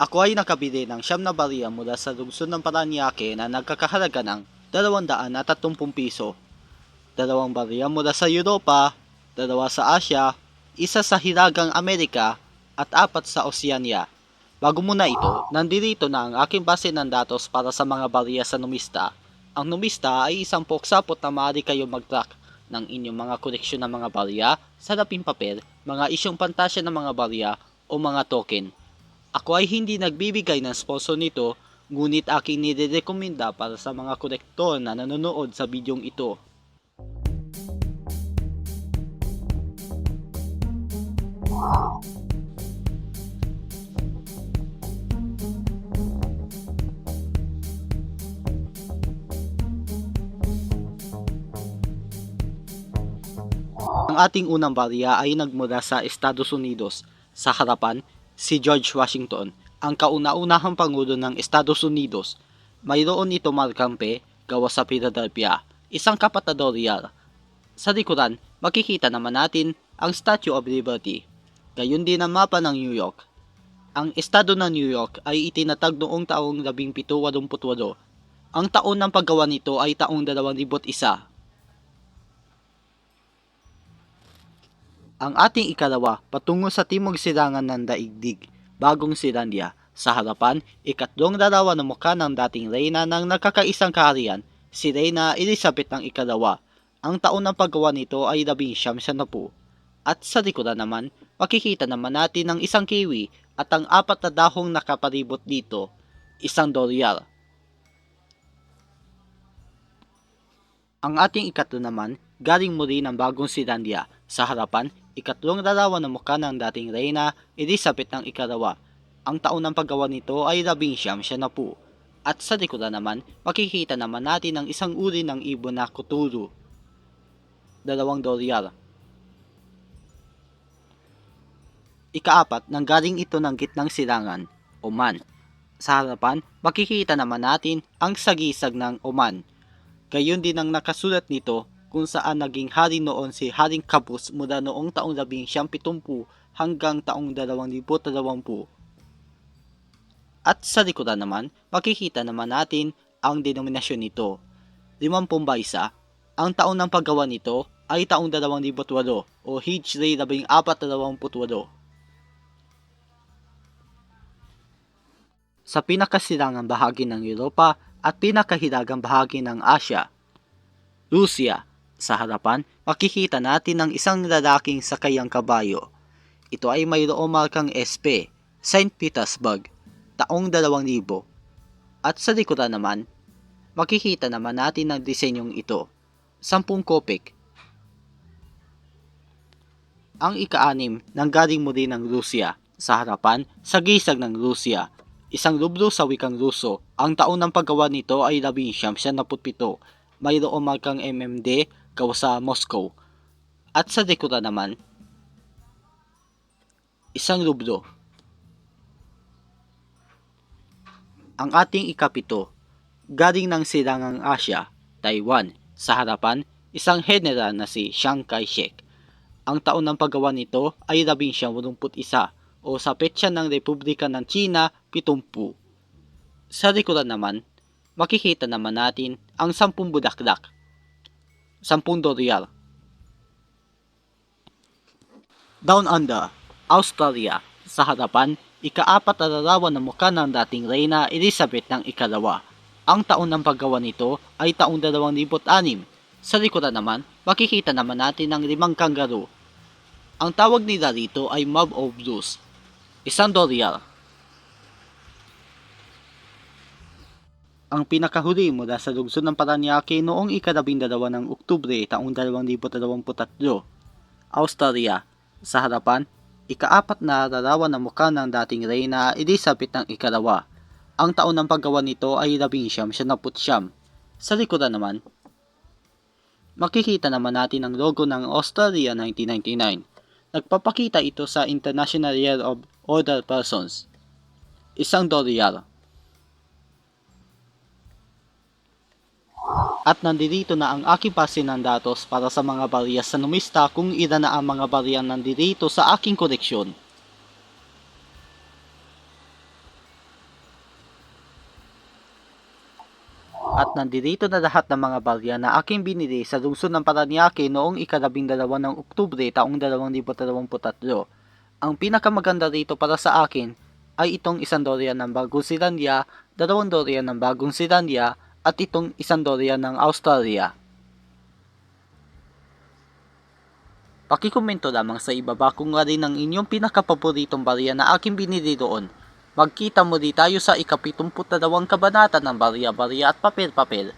Ako ay nakabili ng siyam na barya mula sa lungsod ng Paranaque na nagkakahalaga ng 230 piso. Dalawang barya mula sa Europa, dalawa sa Asia, isa sa Hilagang Amerika, at apat sa Oceania. Bago muna ito, nandito na ang aking base ng datos para sa mga barya sa numista. Ang numista ay isang poksapot na maaari kayo mag-track ng inyong mga koleksyon ng mga barya, salaping papel, mga isyong pantasya ng mga barya o mga token. Ako ay hindi nagbibigay ng sponsor nito, ngunit aking nirekomenda para sa mga kolektor na nanonood sa bidyong ito. Ang ating unang barya ay nagmula sa Estados Unidos. Sa harapan, si George Washington, ang kauna-unahang pangulo ng Estados Unidos. Mayroon ito markampe gawa sa Philadelphia, isang kapatado real. Sa likuran, makikita naman natin ang Statue of Liberty. Gayun din ang mapa ng New York. Ang estado ng New York ay itinatag noong taong 1788. Ang taon ng paggawa nito ay taong 2001 ang ating ikalawa patungo sa timog silangan ng daigdig, Bagong Selandia. Sa harapan, ikatlong larawan ng mukha ng dating reyna ng nakakaisang kaharian, si Reyna Elizabeth ng ikalawa. Ang taon ng paggawa nito ay labing siyam siya na po. At sa likuran naman, makikita naman natin ang isang kiwi at ang apat na dahong nakaparibot dito, isang doryal. Ang ating ikatlo naman, galing muli ng Bagong Selandia. Sa harapan, ikatlong larawan ng mukha ng dating reyna, Elizabeth ng ikalawa. Ang taon ng paggawa nito ay labing siyam siya na po. At sa likuran naman, makikita naman natin ang isang uri ng ibon na kuturu. Dalawang doryal. Ikaapat, nanggaling ito ng gitnang silangan, Oman. Sa harapan, makikita naman natin ang sagisag ng Oman. Gayon din ang nakasulat nito kung saan naging hari noon si Haring Kabus mula noong taong 1970 hanggang taong 2020. At sa likuran naman, makikita naman natin ang denominasyon nito. 50 baysa, ang taon ng paggawa nito ay taong 2008 o Hijri 1428. Sa pinakasilangang bahagi ng Europa at pinakahilagang bahagi ng Asya, Rusya, sa harapan, makikita natin ang isang lalaking sakay ang kabayo. Ito ay mayroong markang SP, St. Petersburg, taong 2000. At sa likuran naman, makikita naman natin ang disenyong ito, 10 kopek. Ang ika-anim ng galing muli ng Rusya, sa harapan, sa gisag ng Rusya, isang rublo sa wikang Ruso. Ang taon ng paggawa nito ay 1977. Mayroong markang MMD gawa sa Moscow. At sa dekura naman, isang rublo. Ang ating ikapito, galing ng silangang Asya, Taiwan. Sa harapan, isang general na si Chiang Kai-shek. Ang taon ng paggawa nito ay 1981 o sa petsa ng Republika ng China, 70. Sa likuran naman, makikita naman natin ang 10 budaklak, 10 dolyar. Down Under, Australia, sa harapan, ikaapat na larawan ng mukha ng dating reyna Elizabeth ng ikalawa. Ang taon ng paggawa nito ay taong 2006. Sa likuran naman, makikita naman natin ang limang kangaroo. Ang tawag nila rito ay Mob of Blues, isang dolyar. Ang pinakahuli mula sa lungsod ng Paranaque noong ikalabing dalawa ng Oktubre taong 2023. Australia, sa harapan, ikaapat na larawan ng mukha ng dating reyna Elizabeth ng ikalawa. Ang taon ng paggawa nito ay labing siyam siya na putsyam. Sa likuran naman, makikita naman natin ang logo ng Australia 1999. Nagpapakita ito sa International Year of Older Persons. Isang dolyar. At nandito na ang aking pase ng datos para sa mga barya sa numista kung ilan na ang mga barya nandito sa aking koleksyon. At nandito na lahat ng mga barya na aking binili sa lungsod ng Paranaque noong ikalabing dalawa ng Oktubre taong 2023. Ang pinakamaganda rito para sa akin ay itong isang dorya ng bagong Silandia, dalawang dorya ng bagong Silandia, at itong isang dorya ng Australia. Pakikomento lamang sa ibaba kung rin ang inyong pinakapaboritong barya na aking binili doon. Magkita muli tayo sa ikapitumput dalawang kabanata ng Barya-Barya at Papel-Papel.